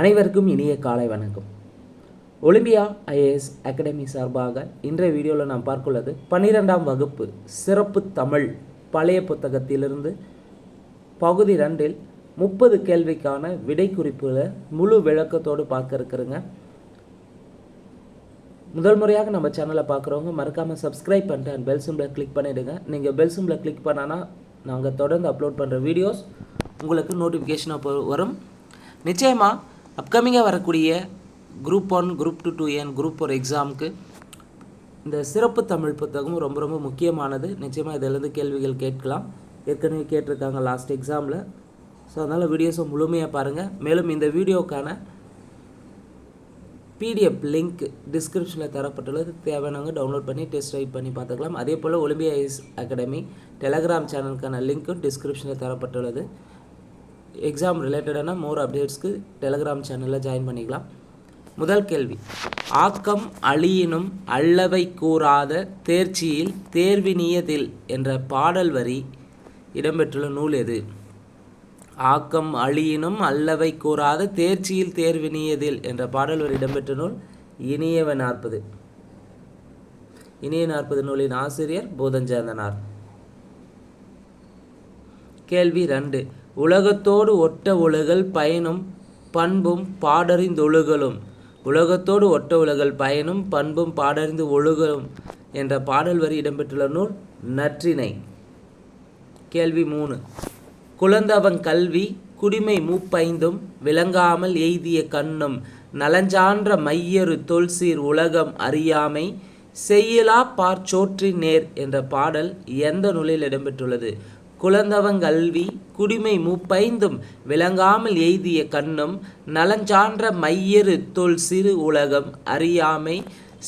அனைவருக்கும் இனிய காலை வணக்கம். ஒலிம்பியா ஐஏஎஸ் அகாடமி சார்பாக இன்றைய வீடியோவில் நாம் பார்க்குள்ளது பன்னிரெண்டாம் வகுப்பு சிறப்பு தமிழ் பழைய புத்தகத்திலிருந்து பகுதி ரெண்டில் முப்பது கேள்விக்கான விடை குறிப்புகளை முழு விளக்கத்தோடு பார்க்க இருக்கிறோங்க. முதல் முறையாக நம்ம சேனலை பார்க்குறவங்க மறக்காமல் சப்ஸ்கிரைப் பண்ணிட்டு அண்ட் பெல் சிம்பிளை கிளிக் பண்ணிவிடுங்க நீங்கள் பெல் சிம்பிளை கிளிக் பண்ணானா நாங்கள் தொடர்ந்து அப்லோட் பண்ணுற வீடியோஸ் உங்களுக்கு நோட்டிஃபிகேஷனாக வரும். நிச்சயமாக அப்கமிங்காக வரக்கூடிய group one group two two என் குரூப் ஒரு எக்ஸாமுக்கு இந்த சிறப்பு தமிழ் புத்தகம் ரொம்ப ரொம்ப முக்கியமானது. நிச்சயமாக இதிலேருந்து கேள்விகள் கேட்கலாம். ஏற்கனவே கேட்டிருக்காங்க லாஸ்ட் எக்ஸாமில் ஸோ அதனால் வீடியோஸை முழுமையாக பாருங்கள் மேலும் இந்த வீடியோக்கான பிடிஎஃப் லிங்க் டிஸ்கிரிப்ஷனில் தரப்பட்டுள்ளது. தேவையானவங்க டவுன்லோட் பண்ணி டெஸ்ட் ரைட் பண்ணி பார்த்துக்கலாம். அதே போல் ஒலிம்பியா ஐஸ் அகாடமி டெலகிராம் சேனலுக்கான லிங்க்கும் டிஸ்கிரிப்ஷனில் தரப்பட்டுள்ளது. எக்ஸாம் ரிலேட்டடான மோர் அப்டேட்ஸ்க்கு டெலகிராம் சேனலில் ஜாயின் பண்ணிக்கலாம். முதல் கேள்வி. ஆக்கம் அழியினும் அல்லவை கூறாத தேர்ச்சியில் தேர்வினியதில் என்ற பாடல் வரி இடம்பெற்றுள்ள நூல் எது? ஆக்கம் அழியினும் அல்லவை கூறாத தேர்ச்சியில் தேர்வினியதில் என்ற பாடல் வரி இடம்பெற்ற நூல் இனியவ நாற்பது. இனிய நாற்பது நூலின் ஆசிரியர் போதஞ்சேந்தனார். கேள்வி ரெண்டு. உலகத்தோடு ஒட்ட ஒழுகல் பயனும் பண்பும் பாடறிந்தொழுகலும் உலகத்தோடு ஒட்ட உலகல் பயனும் பண்பும் பாடறிந்து ஒழுகலும் என்ற பாடல் வரி இடம்பெற்றுள்ள நூல் நற்றினை. கேள்வி மூணு. குழந்தவன் கல்வி குடிமை மூப்பைந்தும் விளங்காமல் எய்திய கண்ணும் நலஞ்சான்ற மையரு தொல்சீர் உலகம் அறியாமை செய்யலா பார்ச்சோற்றின் நேர் என்ற பாடல் எந்த நூலில் இடம்பெற்றுள்ளது? குழந்தவங்கல்வி குடிமை முப்பைந்தும் விளங்காமல் எய்திய கண்ணும் நலஞ்சான்ற மையரு தொல் சிறு உலகம் அறியாமை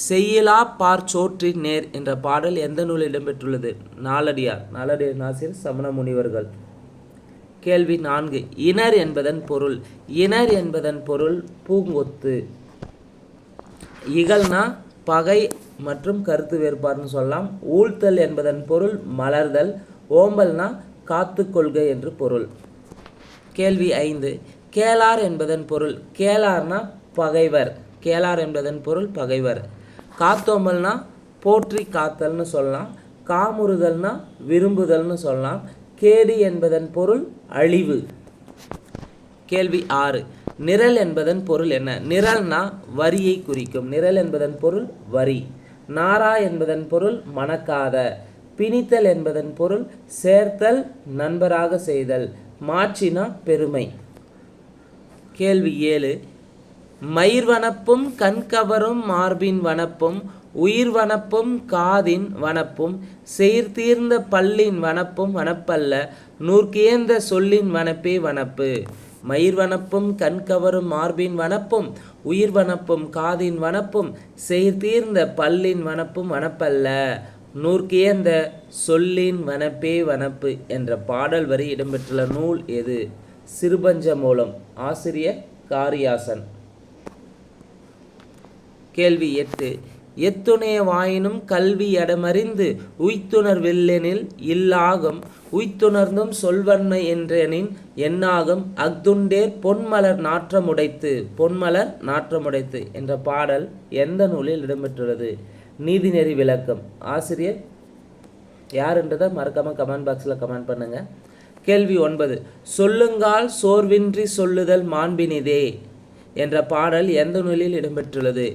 செய்யலா பார்ச்சோற்றின் நேர் என்ற பாடல் எந்த நூலில் இடம்பெற்றுள்ளது? நாலடியார் நாலடியார் நாசிர் சமண முனிவர்கள். கேள்வி நான்கு. இனர் என்பதன் பொருள் இனர் என்பதன் பொருள் பூங்கொத்து. இகழ்னா பகை மற்றும் கருத்து வேறுபாடுன்னு சொல்லலாம். ஊழ்த்தல் என்பதன் பொருள் மலர்தல். ஓம்பல்னா காத்து கொள்க என்று பொருள். கேள்வி ஐந்து. கேளார் என்பதன் பொருள். கேளார்னா பகைவர். கேளார் என்பதன் பொருள் பகைவர். காத்தோம்பல்னா போற்றி காத்தல்னு சொல்லலாம். காமுறுதல்னா விரும்புதல்னு சொல்லலாம். கேடு என்பதன் பொருள் அழிவு. கேள்வி ஆறு. நிரல் என்பதன் பொருள் என்ன? நிரல்னா வரியை குறிக்கும். நிரல் என்பதன் பொருள் வரி. நாரா என்பதன் பொருள் மணக்காத. பிணித்தல் என்பதன் பொருள் சேர்த்தல் நண்பராக செய்தல் மாற்றினா பெருமை. கேள்வி ஏழு. மயிர் வனப்பும் கண்கவரும் மார்பின் வனப்பும் உயிர் வனப்பும் காதின் வனப்பும் செயற்தீர்ந்த பல்லின் வனப்பும் வனப்பல்ல நூற்கேந்த சொல்லின் வனப்பே வனப்பு. மயிர் வனப்பும் கண்கவரும் மார்பின் வனப்பும் உயிர் வனப்பும் காதின் வனப்பும் செயற்தீர்ந்த பல்லின் வனப்பும் வனப்பல்ல. நூற்கேந்த சொல்லின் வனப்பே வனப்பு என்ற பாடல் வரி இடம்பெற்றுள்ள நூல் எது? சிறுபஞ்ச மூலம். ஆசிரியர் காரியாசன். கேள்வி எட்டு. எத்துணைய வாயினும் கல்வி அடமறிந்து உய்த்துணர் வெல்லெனில் இல்லாகும் உய்த்துணர்ந்தும் சொல்வன்மை என்றெனின் என்னாகும் அக்துண்டேர் பொன்மலர் நாற்றமுடைத்து பொன்மலர் நாற்றமுடைத்து என்ற பாடல் எந்த நூலில் இடம்பெற்றுள்ளது? நீதிநெறி விளக்கம். ஆசிரியர் யாருன்றதை மறக்காம கமெண்ட் பாக்ஸில் கமெண்ட் பண்ணுங்க. கேள்வி ஒன்பது சொல்லுங்கால் சோர்வின்றி சொல்லுதல் மாண்பினிதே என்ற பாடல் எந்த நூலில் இடம்பெற்றுள்ளது?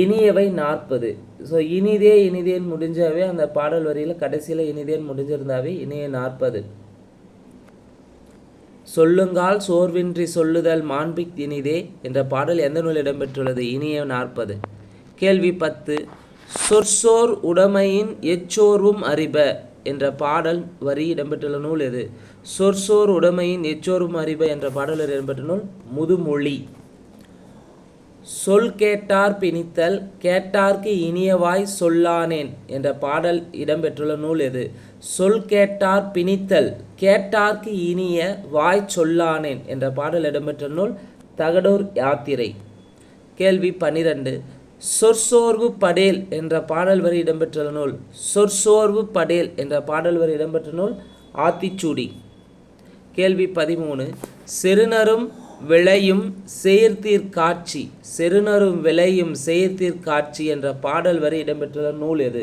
இனியவை நாற்பது. ஸோ இனிதே இனிதேன் முடிஞ்சாவே அந்த பாடல் வரியில் கடைசியில் இனிதேன் முடிஞ்சிருந்தாவே இனிய நாற்பது. சொல்லுங்கால் சோர்வின்றி சொல்லுதல் மாண்பிக் இனிதே என்ற பாடல் எந்த நூல் இடம்பெற்றுள்ளது? இனிய நாற்பது. கேள்வி பத்து சொற்சோர் உடைமையின் எச்சோர்வும் அறிப என்ற பாடல் வரி இடம்பெற்றுள்ள நூல் எது? சொற்சோர் உடைமையின் எச்சோர்வும் அறிப என்ற பாடல் இடம்பெற்ற நூல் முதுமொழி. சொல் கேட்டார் பிணித்தல் கேட்டார்க்கு இனியவாய் சொல்லானேன் என்ற பாடல் இடம்பெற்றுள்ள நூல் எது? சொல் கேட்டார் பிணித்தல் கேட்டார்க்கு இனிய வாய் சொல்லானேன் என்ற பாடல் இடம்பெற்ற நூல் தகடூர் யாத்திரை. கேள்வி பனிரெண்டு. சொற்சோர்வு படேல் என்ற பாடல் வரி இடம்பெற்றுள்ள நூல் சொற்சோர்வு படேல் என்ற பாடல் வரி இடம்பெற்ற நூல் ஆத்திச்சூடி. கேள்வி பதிமூணு. செருணரும் விளையும் செயற்தீர் காட்சி செருணரும் விளையும் செயற்தீர் காட்சி என்ற பாடல் வரி இடம்பெற்றுள்ள நூல் எது?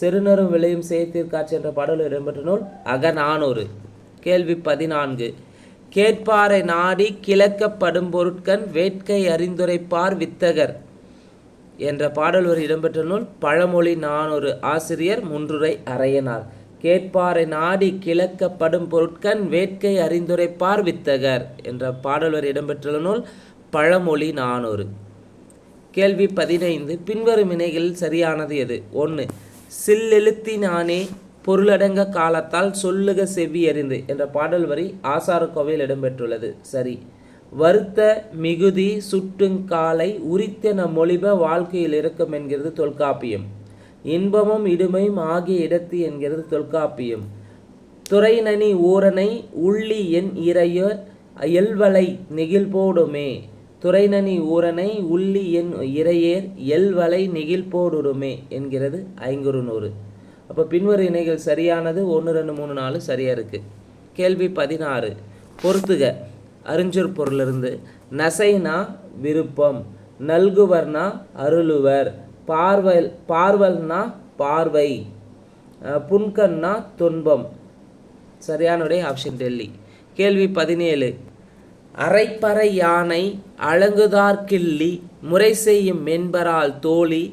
செருணரும் விளையும் செயற்தீர் காட்சி என்ற பாடல் இடம்பெற்ற நூல் அகநானூறு. கேள்வி பதினான்கு. கேட்பாரை நாடி கிழக்கப்படும் பொருட்கண் வேட்கை அறிந்துரைப்பார் வித்தகர். என்ற பாடல் ஒரு இடம்பெற்ற நூல் பழமொழி நானூறு ஆசிரியர் முன்றுரை அறையனார். கேட்பாரை நாடி கிழக்கப்படும் பொருட்கண் வேட்கை அறிந்துரைப்பார் வித்தகர் என்ற பாடல் ஒரு இடம்பெற்றுள்ள நூல் பழமொழி நானூறு கேள்வி பதினைந்து பின்வரும் இணைகளில் சரியானது எது? ஒன்று சில்லெழுத்தினானே பொருளடங்க காலத்தால் சொல்லுக செவ்வி அறிந்து என்ற பாடல் வரி ஆசாரக்கோவையில் இடம்பெற்றுள்ளது. சரி வருத்த மிகுதி சுட்டுங்காலை உரித்தென மொழிப வாழ்க்கையில் இருக்கும் என்கிறது தொல்காப்பியம். இன்பமும் இடுமையும் ஆகிய இடத்து என்கிறது தொல்காப்பியம். துறைநனி ஊரனை உள்ளி என் இறையர் எல்வலை நெகிழ்போடுமே துறைநனி ஊரனை உள்ளி என் இறையேர் எல்வலை நெகிழ்போடுமே என்கிறது ஐங்குறுநூறு. அப்போ பின்வரும் இணைகள் சரியானது? ஒன்று ரெண்டு மூணு நாலு சரியாக இருக்குது கேள்வி பதினாறு. பொறுத்துக. அறிஞர் பொருளிலிருந்து. நசைனா விருப்பம் நல்குவர்னா அருளுவர் பார்வல் பார்வல்னா பார்வை புன்கன்னா புன்கண்ணா துன்பம். சரியானுடைய ஆப்ஷன் டெல்லி. கேள்வி பதினேழு. அரைப்பறை யானை அழகுதார்கிள்ளி முறை செய்யும் மென்பரால் தோழி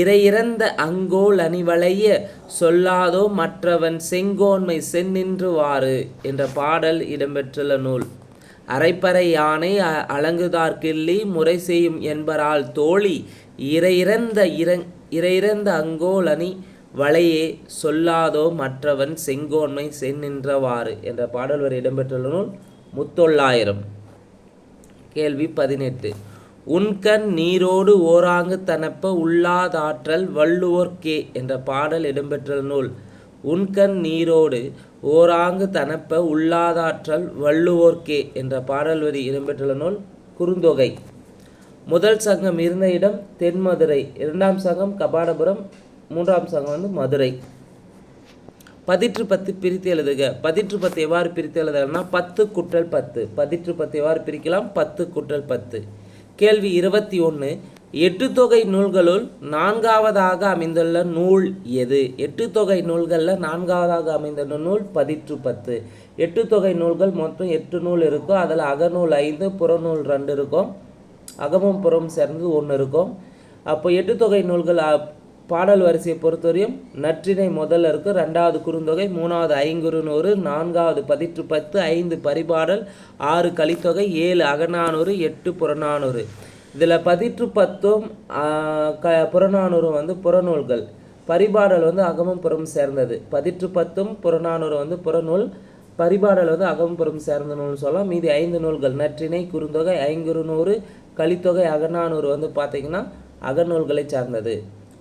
இறையிறந்த அங்கோல் அணிவளைய சொல்லாதோ மற்றவன் செங்கோன்மை சென்னின்றுவாறு என்ற பாடல் இடம்பெற்றுள்ள நூல். அரைப்பறை யானை அ- முறை செய்யும் என்பரால் தோழி இறையிறந்த இறங் இறையிறந்த அங்கோலனி வளையே சொல்லாதோ மற்றவன் செங்கோன்மை செந்நின்றவாறு என்ற பாடல் வரை இடம்பெற்றுள்ள நூல் முத்தொள்ளாயிரம். கேள்வி பதினெட்டு. உன்கண் நீரோடு ஓராங்கு தனப்ப உள்ளாதாற்றல் வள்ளுவோர்க்கே என்ற பாடல் இடம்பெற்றுள்ள நூல் உன்கண் நீரோடு ஓராங்கு தனப்ப உள்ளாதாற்றல் வள்ளுவோர்க்கே என்ற பாடல் வரி இடம்பெற்றுள்ள நூல் குறுந்தொகை. முதல் சங்கம் இருந்த இடம் தென்மதுரை. இரண்டாம் சங்கம் கபாடபுரம். மூன்றாம் சங்கம் வந்து மதுரை. பதிற்று பத்து பிரித்து எழுதுக. பதிற்று பத்து எவ்வாறு பிரித்து எழுதுகன்னா பத்து குற்றல் பத்து. பதிற்று பத்து எவ்வாறு பிரிக்கலாம்? பத்து குற்றல் பத்து. கேள்வி இருபத்தி ஒன்று எட்டு தொகை நூல்களுள் நான்காவதாக அமைந்துள்ள நூல் எது? எட்டு தொகை நூல்களில் நான்காவதாக அமைந்துள்ள நூல் பதிற்று பத்து. எட்டு தொகை நூல்கள் மொத்தம் எட்டு நூல் இருக்கும். அதில் அகநூல் ஐந்து புறநூல் ரெண்டு இருக்கும். அகமும் புறம் சேர்ந்து ஒன்று இருக்கும். அப்போ எட்டு தொகை நூல்கள் பாடல் வரிசையை பொறுத்தவரையும் நற்றினை முதல்ல இருக்கு. ரெண்டாவது குறுந்தொகை மூணாவது ஐங்குறுநூறு நான்காவது பதிற்று பத்து ஐந்து பரிபாடல் ஆறு கலித்தொகை ஏழு அகநானூறு எட்டு புறநானூறு. இதில் பதிற்று பத்தும் க புறநானூறும் வந்து புறநூல்கள். பரிபாடல் வந்து அகமும் புறம் சேர்ந்தது. பதிற்று பத்தும் புறநானூறு வந்து புறநூல். பரிபாடல் வந்து அகம்புறம் சேர்ந்த நூல்னு சொல்லலாம். மீதி ஐந்து நூல்கள். நற்றிணை குறுந்தொகை ஐங்குறுநூறு கலித்தொகை அகநானூறு வந்து பார்த்தீங்கன்னா அகநூல்களை சார்ந்தது.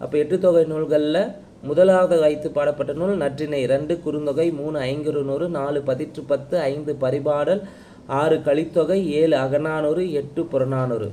அப்போ எட்டு தொகை நூல்களில் முதலாவது வைத்து பாடப்பட்ட நூல் நற்றிணை ரெண்டு குறுந்தொகை மூணு ஐங்குறுநூறு நாலு பதிற்று பத்து ஐந்து பரிபாடல் ஆறு கலித்தொகை ஏழு அகநானூறு எட்டு புறநானூறு.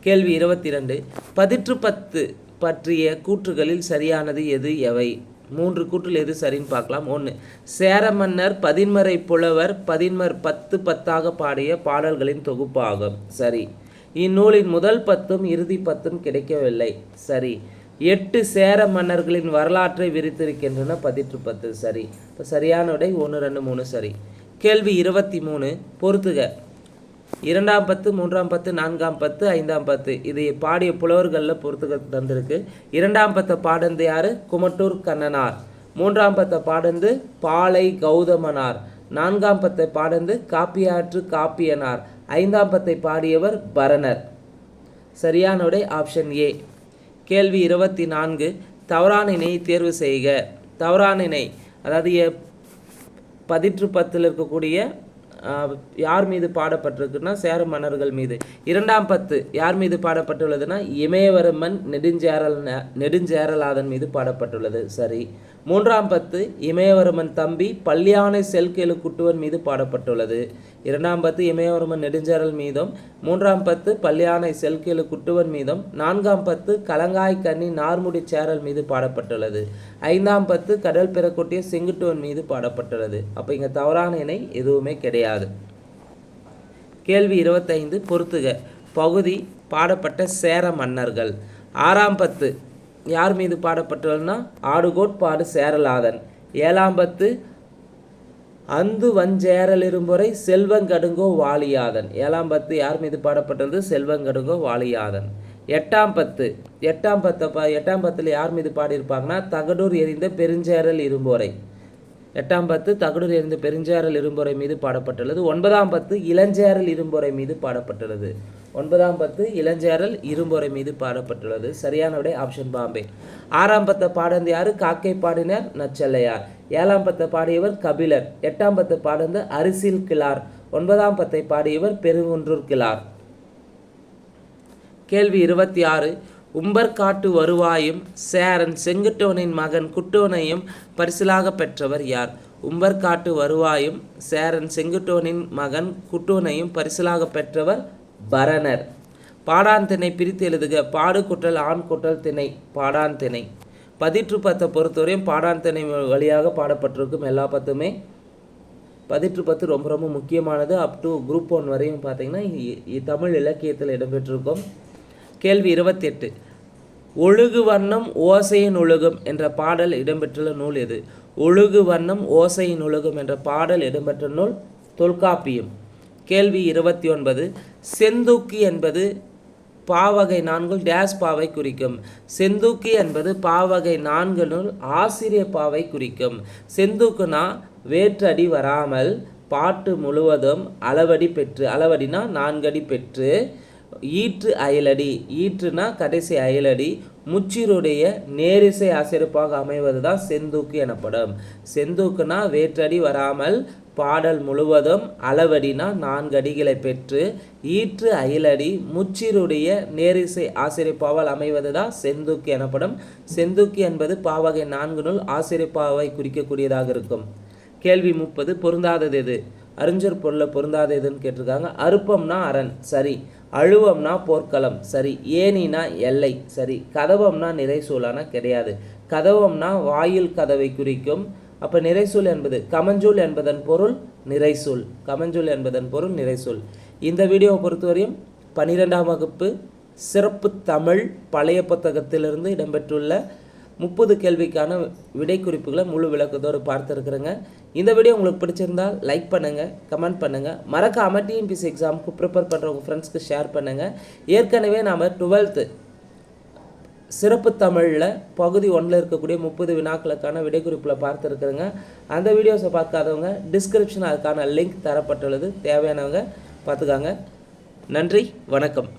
கேள்வி இருபத்தி ரெண்டு பதிற்று பத்து பற்றிய கூற்றுகளில் சரியானது எது? எவை? மூன்று கூற்றில் எது சரின்னு பார்க்கலாம். ஒன்று சேர மன்னர் பதின்மறை புலவர் பதின்மர் பத்து பத்தாக பாடிய பாடல்களின் தொகுப்பாகும். சரி. இந்நூலின் முதல் பத்தும் இறுதி பத்தும் கிடைக்கவில்லை. சரி. எட்டு சேர மன்னர்களின் வரலாற்றை விரித்திருக்கின்றன பதிற்று பத்து. சரி. இப்போ சரியான விடை ஒன்று ரெண்டு மூணு சரி. கேள்வி இருபத்தி மூணு பொறுத்துக. இரண்டாம் பத்து மூன்றாம் பத்து நான்காம் பத்து ஐந்தாம் பத்து. இது பாடிய புலவர்களில் பொறுத்து தந்திருக்கு. இரண்டாம் பத்து பாடந்து யாரு? குமட்டூர் கண்ணனார். மூன்றாம் பத்தை பாடந்து பாலை கௌதமனார். நான்காம் பத்தை பாடந்து காப்பியாற்று காப்பியனார். ஐந்தாம் பத்தை பாடியவர் பரணர். சரியான விடை ஆப்ஷன் ஏ. கேள்வி இருபத்தி நான்கு. தவறான இணையை தேர்வு செய்க. தவறான இணை அதாவது பதிற்று பத்தில் இருக்கக்கூடிய யார் மீது பாடப்பட்டிருக்குன்னா சேர மன்னர்கள் மீது. இரண்டாம் பத்து யார் மீது பாடப்பட்டுள்ளதுன்னா இமயவரமன் நெடுஞ்சேரல் நெடுஞ்சேரலாதன் மீது பாடப்பட்டுள்ளது. சரி. மூன்றாம் பத்து இமயவரமன் தம்பி பல்யானை செல்கேலு குட்டுவன் மீது பாடப்பட்டுள்ளது. இரண்டாம் பத்து இமயவரமன் நெடுஞ்சேரல் மீதும் மூன்றாம் பத்து பல்யானை செல்கேலு குட்டுவன் மீதும் நான்காம் பத்து கலங்காய் கன்னி நார்முடி சேரல் மீது பாடப்பட்டுள்ளது. ஐந்தாம் பத்து கடல் பெறக்கூடிய செங்குட்டுவன் மீது பாடப்பட்டுள்ளது. அப்போ இங்கே தவறான இணை எதுவுமே கிடையாது. கேள்வி இருபத்தைந்து பொறுத்துக. பகுதி பாடப்பட்ட சேர மன்னர்கள். ஆறாம் பத்து யார் மீது பாடப்பட்டுள்ளதுன்னா ஆடுகோட்பாடு சேரலாதன். ஏழாம் பத்து அந்து வஞ்சேரலிரும்புரை செல்வங்கடுங்கோ வாலியாதன். ஏழாம் பத்து யார் மீது பாடப்பட்டது? செல்வங்கடுங்கோ வாலியாதன். எட்டாம் பத்து எட்டாம் பத்தை பா எட்டாம் பத்தில் யார் மீது பாடியிருப்பாங்கன்னா தகடூர் எறிந்த பெருஞ்சேரல் இரும்போரை எட்டாம் பத்து தகடூர் இருந்து பெருஞ்சேரல் இரும்பொறை மீது பாடப்பட்டுள்ளது. ஒன்பதாம் பத்து இளஞ்சேரல் இரும்பொறை மீது பாடப்பட்டுள்ளது. ஒன்பதாம் பத்து இளஞ்சேரல் இரும்பொறை மீது பாடப்பட்டுள்ளது. சரியான விடை ஆப்ஷன் பாம்பே. ஆறாம் பத்தை பாடந்து யாரு? காக்கை பாடினர் நச்சல்லையார். ஏழாம் பத்தை பாடியவர் கபிலர். எட்டாம் பத்தை பாடந்து அரிசில் கிளார். ஒன்பதாம் பத்தை பாடியவர் பெருங்குன்றூர் கிளார். கேள்வி இருபத்தி ஆறு. உம்பர்காட்டு வருவாயும் சேரன் செங்குட்டோனின் மகன் குட்டுவனையும் பரிசிலாக பெற்றவர் யார்? உம்பர்காட்டு வருவாயும் சேரன் செங்குட்டோனின் மகன் குட்டுவனையும் பரிசிலாக பெற்றவர் பரணர். பாடான் திணை பிரித்து எழுதுக. பாடு குற்றல் ஆண் குற்றல் திணை பாடான் திணை. பதிற்று பத்தை பொறுத்தவரையும் பாடான் திணை வழியாக பாடப்பட்டிருக்கும் எல்லா பத்துமே. பதிற்று பத்து ரொம்ப ரொம்ப முக்கியமானது. அப் டு குரூப் ஒன் வரையும் பார்த்தீங்கன்னா தமிழ் இலக்கியத்தில் இடம்பெற்றிருக்கும். கேள்வி இருபத்தெட்டு. ஒழுகு வண்ணம் ஓசையின் ஒழுகும் என்ற பாடல் இடம்பெற்றுள்ள நூல் எது? ஒழுகு வண்ணம் ஓசையின் ஒழுகும் என்ற பாடல் இடம்பெற்ற நூல் தொல்காப்பியம். கேள்வி இருபத்தி ஒன்பது செந்தூக்கி என்பது பாவகை நான்குள் டேஸ் பாவை குறிக்கும். செந்தூக்கி என்பது பாவகை நான்குனுள் ஆசிரிய பாவை குறிக்கும். செந்தூக்குனா வேற்றடி வராமல் பாட்டு முழுவதும் அளவடி பெற்று அளவடினா நான்கடி பெற்று ஈற்று அயலடி. ஈற்றுனா கடைசி அயலடி. முச்சிருடைய நேரிசை அசிறப்பாக அமைவது தான் செந்தூக்கு எனப்படும். செந்தூக்குனா வேற்றடி வராமல் பாடல் முழுவதும் அளவடினா நான்கு அடிகளை பெற்று ஈற்று அயிலடி முச்சிருடைய நேரிசை ஆசிரியப்பாவால் அமைவது தான் செந்தூக்கு எனப்படும். செந்தூக்கு என்பது பாவகை நான்கு நூல் ஆசிரியப்பாவை குறிக்கக்கூடியதாக இருக்கும். கேள்வி முப்பது பொருந்தாதது எது? அறிஞர் பொருளை பொருந்தாத எதுன்னு கேட்டிருக்காங்க. அருப்பம்னா அரண் சரி. அழுவம்னா போர்க்களம் சரி. ஏனினா எல்லை சரி. கதவம்னா நிறைசூலானா கிடையாது. கதவம்னா வாயில் கதவை குறிக்கும். அப்போ நிறைசூல் என்பது கமஞ்சூல் என்பதன் பொருள் நிறைசூல். கமஞ்சூல் என்பதன் பொருள் நிறைசூல். இந்த வீடியோவை பொறுத்தவரையும் பன்னிரெண்டாம் வகுப்பு சிறப்பு தமிழ் பழைய புத்தகத்திலிருந்து இடம்பெற்றுள்ள முப்பது கேள்விக்கான விடை குறிப்புகளை முழு விளக்கத்தோடு பார்த்துருக்குறேங்க. இந்த வீடியோ உங்களுக்கு பிடிச்சிருந்தால் லைக் பண்ணுங்கள் கமெண்ட் பண்ணுங்கள் மறக்காமல் டிஎன்பிசி எக்ஸாமுக்கு ப்ரிப்பேர் பண்ணுற உங்கள் ஃப்ரெண்ட்ஸ்க்கு ஷேர் பண்ணுங்கள் ஏற்கனவே நாம் டுவெல்த்து சிறப்பு தமிழில் பகுதி ஒன்றில் இருக்கக்கூடிய முப்பது வினாக்களுக்கான விடைக்குறிப்பில் பார்த்துருக்குறேங்க. அந்த வீடியோஸை பார்க்காதவங்க டிஸ்கிரிப்ஷன் அதுக்கான லிங்க் தரப்பட்டுள்ளது. தேவையானவங்க பார்த்துக்காங்க. நன்றி வணக்கம்.